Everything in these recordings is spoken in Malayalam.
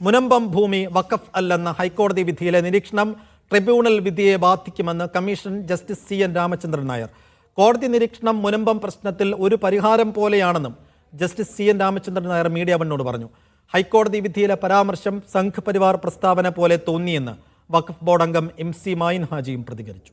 മുനമ്പം ഭൂമി വഖഫ് അല്ലെന്ന ഹൈക്കോടതി വിധിയിലെ നിരീക്ഷണം ട്രിബ്യൂണൽ വിധിയെ ബാധിക്കുമെന്ന് commission justice C N Ramachandran Nair. കോടതി നിരീക്ഷണം മുനമ്പം പ്രശ്നത്തിൽ ഒരു പരിഹാരം പോലെയാണെന്നും justice C N Ramachandran Nair media വണ്ണോട് പറഞ്ഞു. ഹൈക്കോടതി വിധിയിലെ പരാമർശം സംഘ് പരിവാർ പ്രസ്താവന പോലെ തോന്നിയെന്ന് വഖഫ് ബോർഡ് അംഗം എം സി മായിൻ ഹാജിയും പ്രതികരിച്ചു.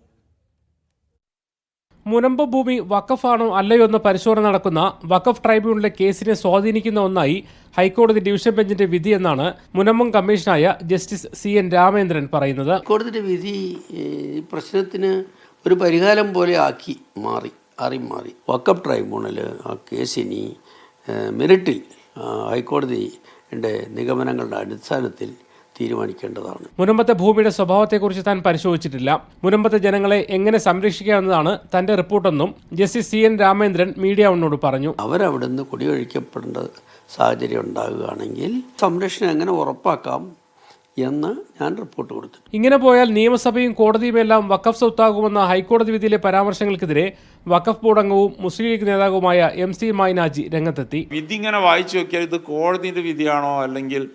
മുനമ്പ് ഭൂമി വഖഫാണോ അല്ലയോ എന്ന പരിശോധന നടക്കുന്ന വഖഫ് ട്രൈബ്യൂണലിലെ കേസിനെ സ്വാധീനിക്കുന്ന ഒന്നായി ഹൈക്കോടതി ഡിവിഷൻ ബെഞ്ചിന്റെ വിധി എന്നാണ് മുനമ്പം കമ്മീഷനായ ജസ്റ്റിസ് സി എൻ രാമേന്ദ്രൻ പറയുന്നത്. ഹൈക്കോടതിയുടെ വിധി പ്രശ്നത്തിന് ഒരു പരിഹാരം പോലെ ആക്കി മാറി അറി മാറി. വക്കപ്പ് ട്രൈബ്യൂണൽ ആ കേസിനി മെറിറ്റിൽ ഹൈക്കോടതിയുടെ നിഗമനങ്ങളുടെ അടിസ്ഥാനത്തിൽ തീരുമാനിക്കേണ്ടതാണ്. മുനമ്പത്തെ ഭൂമിയുടെ സ്വഭാവത്തെക്കുറിച്ച് താൻ പരിശോധിച്ചിട്ടില്ല. മുനമ്പത്തെ ജനങ്ങളെ എങ്ങനെ സംരക്ഷിക്കാമെന്നതാണ് തന്റെ റിപ്പോർട്ടെന്നും justice C N Ramendran media ഒന്നോട് പറഞ്ഞു. അവരവിടുന്ന് കുടിയൊഴിക്കപ്പെടേണ്ട സാഹചര്യം ഉണ്ടാകുകയാണെങ്കിൽ സംരക്ഷണം എങ്ങനെ ഉറപ്പാക്കാം എന്ന് ഞാൻ റിപ്പോർട്ട് കൊടുത്തു. ഇങ്ങനെ പോയാൽ നിയമസഭയും കോടതിയും എല്ലാം വഖഫ് സ്വത്താകുമെന്ന ഹൈക്കോടതി വിധിയിലെ പരാമർശങ്ങൾക്കെതിരെ വക്കഫ് ബോർഡ് അംഗവും മുസ്ലിം ലീഗ് നേതാവുമായ എം സി മൈനാജി രംഗത്തെത്തി. വിധി ഇങ്ങനെ വായിച്ചു നോക്കിയാൽ ഇത് കോടതിയുടെ വിധിയാണോ അല്ലെങ്കിൽ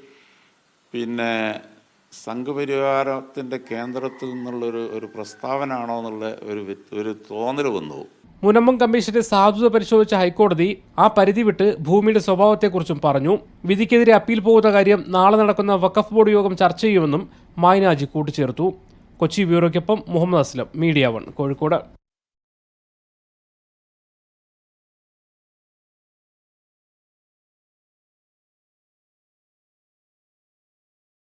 പിന്നെ സംഘപരിവാരത്തിന്റെ കേന്ദ്രത്തിൽ നിന്നുള്ളൊരു ഒരു പ്രസ്താവന ആണോ എന്നുള്ള ഒരു ഒരു തോന്നൽ വന്നു. മുനമ്പം കമ്മീഷന്റെ സാധുത പരിശോധിച്ച ഹൈക്കോടതി ആ പരിധി വിട്ട് ഭൂമിയുടെ സ്വഭാവത്തെക്കുറിച്ചും പറഞ്ഞു. വിധിക്കെതിരെ അപ്പീൽ പോകുന്ന കാര്യം നാളെ നടക്കുന്ന വഖഫ് ബോർഡ് യോഗം ചർച്ച ചെയ്യുമെന്നും മായനാജി കൂട്ടിച്ചേർത്തു. കൊച്ചി ബ്യൂറോയ്ക്കൊപ്പം മുഹമ്മദ് അസ്ലം മീഡിയ വൺ കോഴിക്കോട്.